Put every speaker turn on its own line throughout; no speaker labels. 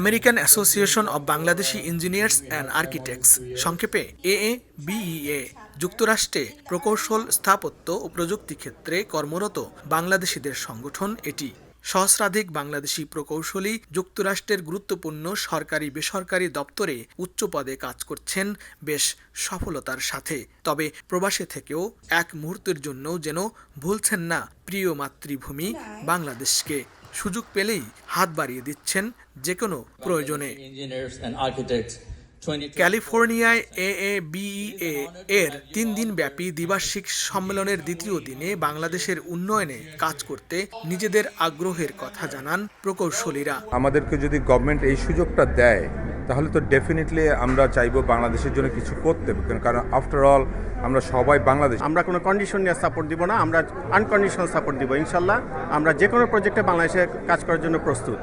American Association of Bangladeshi engineers and architects সংক্ষেপে AA বিইএ যুক্তরাষ্ট্রে প্রকৌশল, স্থাপত্য ও প্রযুক্তি ক্ষেত্রে কর্মরত বাংলাদেশিদের সংগঠন এটি। সহস্রাধিক বাংলাদেশি প্রকৌশলী যুক্তরাষ্ট্রের গুরুত্বপূর্ণ সরকারি বেসরকারি দপ্তরে উচ্চ পদে কাজ করছেন বেশ সফলতার সাথে। তবে প্রবাসে থেকেও এক মুহূর্তের জন্য যেন ভুলছেন না প্রিয় মাতৃভূমি বাংলাদেশকে। সুযোগ পেলেই হাত বাড়িয়ে দিচ্ছেন যে কোনো প্রয়োজনে।
ক্যালিফোর্নিয়ায় এ এ 20
ক্যালিফোর্নিয়ায় এর তিন দিন ব্যাপী দ্বিবার্ষিক সম্মেলনের দ্বিতীয় দিনে বাংলাদেশের উন্নয়নে কাজ করতে নিজেদের আগ্রহের কথা জানান প্রকৌশলীরা।
আমাদেরকে যদি গভর্নমেন্ট এই সুযোগটা দেয় তাহলে তো ডেফিনেটলি আমরা চাইব বাংলাদেশের জন্য কিছু করতে কারণ আফটার অল আমরা সবাই বাংলাদেশ।
আমরা কোনো কন্ডিশন নিয়ে সাপোর্ট দিব না আমরা আনকন্ডিশনাল সাপোর্ট দিব ইনশাল্লাহ আমরা যে কোনো প্রজেক্টে বাংলাদেশে কাজ করার জন্য প্রস্তুত।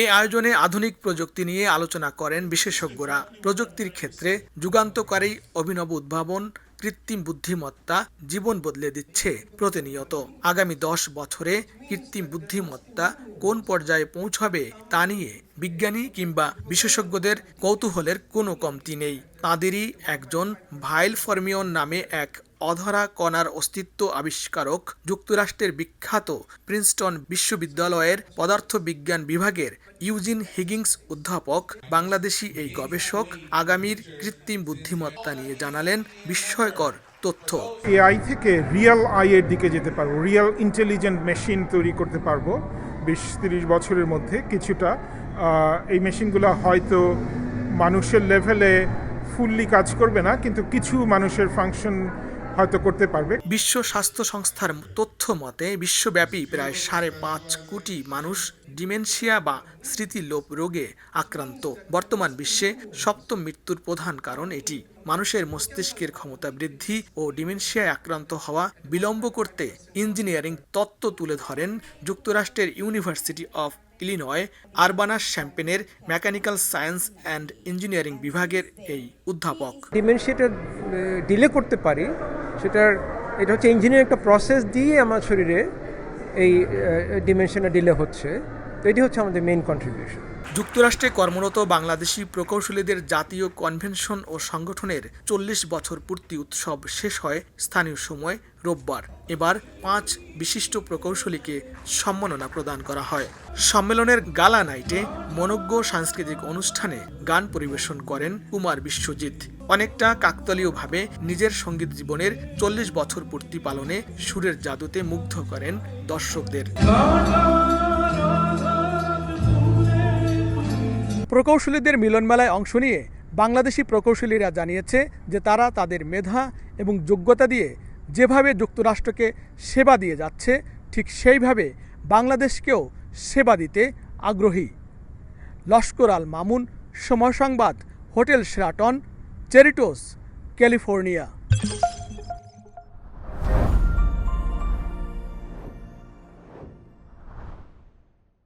এই আয়োজনে আধুনিক প্রযুক্তি নিয়ে আলোচনা করেন বিশেষজ্ঞরা। প্রযুক্তির ক্ষেত্রে যুগান্তকারী অভিনব উদ্ভাবন কৃত্রিম বুদ্ধিমত্তা জীবন বদলে দিচ্ছে প্রতিনিয়ত। আগামী দশ বছরে কৃত্রিম বুদ্ধিমত্তা কোন পর্যায়ে পৌঁছাবে তা নিয়ে বিজ্ঞানী কিংবা বিশেষজ্ঞদের কৌতূহলের কোনো কমতি নেই। তাঁদেরই একজন ভাইল ফর্মিয়ন নামে এক অধরা কণার অস্তিত্ব আবিষ্কারক যুক্তরাষ্ট্রের বিখ্যাত প্রিন্সটন বিশ্ববিদ্যালয়ের পদার্থবিজ্ঞান বিভাগের ইউজিন হিগিংস অধ্যাপক, বাংলাদেশি এই গবেষক আগামীর কৃত্রিম বুদ্ধিমত্তা নিয়ে জানালেন বিস্ময়কর তথ্য।
এআই থেকে রিয়েল আইয়ের দিকে যেতে পারব, রিয়েল ইন্টেলিজেন্ট মেশিন তৈরি করতে পারব। বিশ তিরিশ বছরের মধ্যে কিছুটা এই মেশিনগুলো হয়তো মানুষের লেভেলে ফুললি কাজ করবে না, কিন্তু কিছু মানুষের ফাংশন হয়তো করতে পারবে।
বিশ্ব স্বাস্থ্য সংস্থার তথ্য মতে বিশ্বব্যাপী প্রায় সাড়ে পাঁচ কোটি মানুষ ডিমেনশিয়া বা স্মৃতিলোপ রোগে আক্রান্ত। বর্তমান বিশ্বে সপ্তম মৃত্যুর প্রধান কারণ এটি। মানুষের মস্তিষ্কের ক্ষমতা বৃদ্ধি ও ডিমেনশিয়ায় আক্রান্ত হওয়া বিলম্ব করতে ইঞ্জিনিয়ারিং তত্ত্ব তুলে ধরেন যুক্তরাষ্ট্রের ইউনিভার্সিটি অফ ইলিনয় আরবানা শ্যাম্পেনের মেকানিক্যাল সায়েন্স অ্যান্ড ইঞ্জিনিয়ারিং বিভাগের এই অধ্যাপক।
ডিমেনশিয়াটা ডিলে করতে পারি সেটার এটা হচ্ছে ইঞ্জিনিয়ারিং একটা প্রসেস দিয়ে আমার শরীরে এই ডিমেনশনটা ডিলে হচ্ছে। তো এটি হচ্ছে আমাদের মেইন কন্ট্রিবিউশন
যুক্তরাষ্ট্রে কর্মরত বাংলাদেশি প্রকৌশলীদের জাতীয় কনভেনশন ও সংগঠনের চল্লিশ বছর পূর্তি উৎসব শেষ হয় স্থানীয় সময় রোববার। এবার পাঁচ বিশিষ্ট প্রকৌশলীকে সম্মাননা প্রদান করা হয়। সম্মেলনের গালা নাইটে মনজ্ঞ সাংস্কৃতিক অনুষ্ঠানে গান পরিবেশন করেন কুমার বিশ্বজিৎ। অনেকটা কাকতলীয়ভাবে নিজের সংগীত জীবনের চল্লিশ বছর পূর্তি পালনে সুরের জাদুতে মুগ্ধ করেন দর্শকদের। প্রকৌশলীদের মিলনমেলায় অংশ নিয়ে বাংলাদেশি প্রকৌশলীরা জানিয়েছে যে তারা তাদের মেধা এবং যোগ্যতা দিয়ে যেভাবে যুক্তরাষ্ট্রকে সেবা দিয়ে যাচ্ছে, ঠিক সেইভাবে বাংলাদেশকেও সেবা দিতে আগ্রহী। লস্কর আল মামুন, সময় সংবাদ, হোটেল শেরাটন, চেরিটোস, ক্যালিফোর্নিয়া।